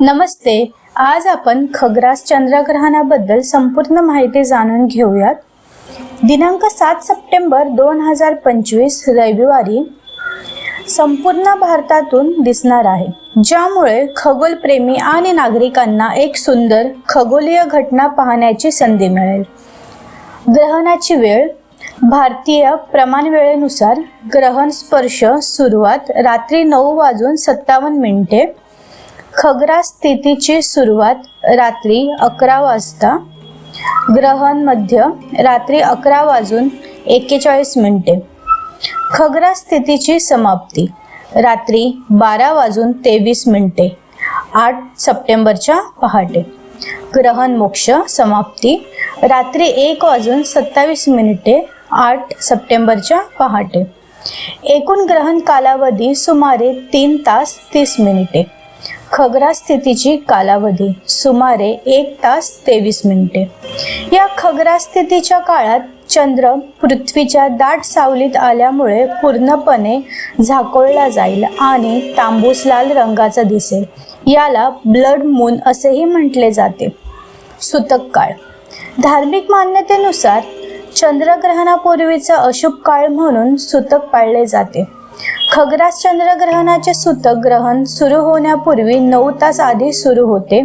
नमस्ते. आज आपण खग्रास चंद्रग्रहणाबद्दल संपूर्ण माहिती जाणून घेऊयात. दिनांक सात सप्टेंबर दोन हजार पंचवीस रविवारी संपूर्ण भारतातून दिसणार आहे. ज्यामुळे खगोलप्रेमी आणि नागरिकांना एक सुंदर खगोलीय घटना पाहण्याची संधी मिळेल. ग्रहणाची वेळ भारतीय प्रमाण वेळेनुसार ग्रहण स्पर्श सुरुवात रात्री नऊ वाजून सत्तावन्न मिनिटे खग्रा स्थितीची सुरुवात रात्री अकरा वाजता. ग्रहण मध्य रात्री अकरा वाजून एक्केचाळीस मिनिटे. खग्रा स्थितीची समाप्ती. रात्री बारा वाजून तेवीस मिनिटे. आठ सप्टेंबरच्या पहाटे. ग्रहण मोक्ष समाप्ती. रात्री एक वाजून सत्तावीस मिनिटे आठ सप्टेंबरच्या पहाटे. एकूण ग्रहण कालावधी सुमारे तीन तास तीस मिनिटे. खगरा स्थितीची कालावधी सुमारे एक तास तेवीस मिनिटे. या खगरा स्थितीच्या काळात चंद्र पृथ्वीच्या दाट सावलीत आल्यामुळे पूर्णपणे झाकोळला जाईल आणि तांबूस लाल रंगाचा दिसेल. याला ब्लड मून असेही म्हटले जाते. सुतक काळ. धार्मिक मान्यतेनुसार चंद्रग्रहणापूर्वीचा अशुभ काळ म्हणून सुतक पाळले जाते. खग्रास चंद्रग्रहणाचे सुतक ग्रहण सुरू होण्यापूर्वी नऊ तास आधी सुरू होते.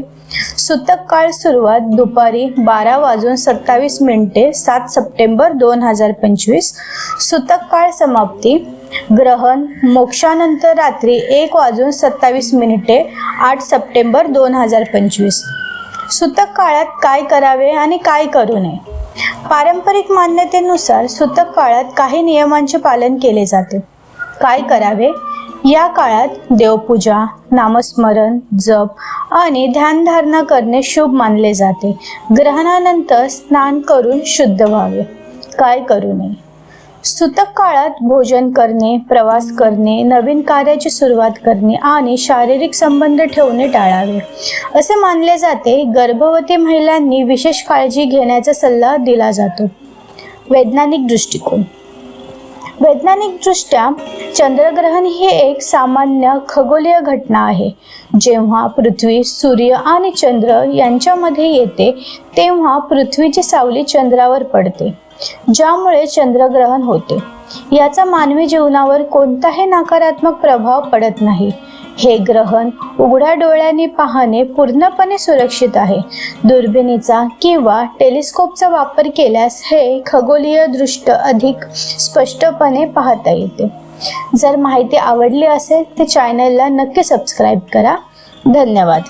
सुतक काळ सुरुवात दुपारी बारा वाजून सत्तावीस मिनिटे सात सप्टेंबर दोन हजार पंचवीस. सुतक काळ समाप्ती. ग्रहण मोक्षानंतर रात्री एक वाजून सत्तावीस मिनिटे आठ सप्टेंबर दोन हजार पंचवीस. सुतक काळात काय करावे आणि काय करू नये? पारंपरिक मान्यतेनुसार सुतक काळात काही नियमांचे पालन केले जाते. काय करावे? या काळात देवपूजा नामस्मरण जप आणि ध्यानधारणा करणे शुभ मानले जाते. ग्रहणानंतर स्नान करून शुद्ध व्हावे. काय करू नये? सुतक काळात भोजन करणे प्रवास करणे नवीन कार्याची सुरुवात करणे आणि शारीरिक संबंध ठेवणे टाळावे. असे मानले जाते गर्भवती महिलांनी विशेष काळजी घेण्याचा सल्ला दिला जातो. वैज्ञानिक दृष्टिकोन वैज्ञानिकदृष्ट्या चंद्रग्रहण ही एक सामान्य खगोलीय घटना आहे. जेव्हा पृथ्वी सूर्य आणि चंद्र यांच्यामध्ये येते तेव्हा पृथ्वीची सावली चंद्रावर पडते ज्यामुळे चंद्रग्रहण होते. याचा मानवी जीवनावर कोणताही नकारात्मक प्रभाव पडत नाही. हे ग्रहण उघड्या डोळ्यांनी पाहणे पूर्णपणे सुरक्षित आहे. दुर्बिणीचा किंवा टेलिस्कोपचा वापर केल्यास हे खगोलीय दृष्ट अधिक स्पष्टपणे पाहता येते. जर माहिती आवडली असेल तर चॅनलला नक्की सबस्क्राईब करा. धन्यवाद.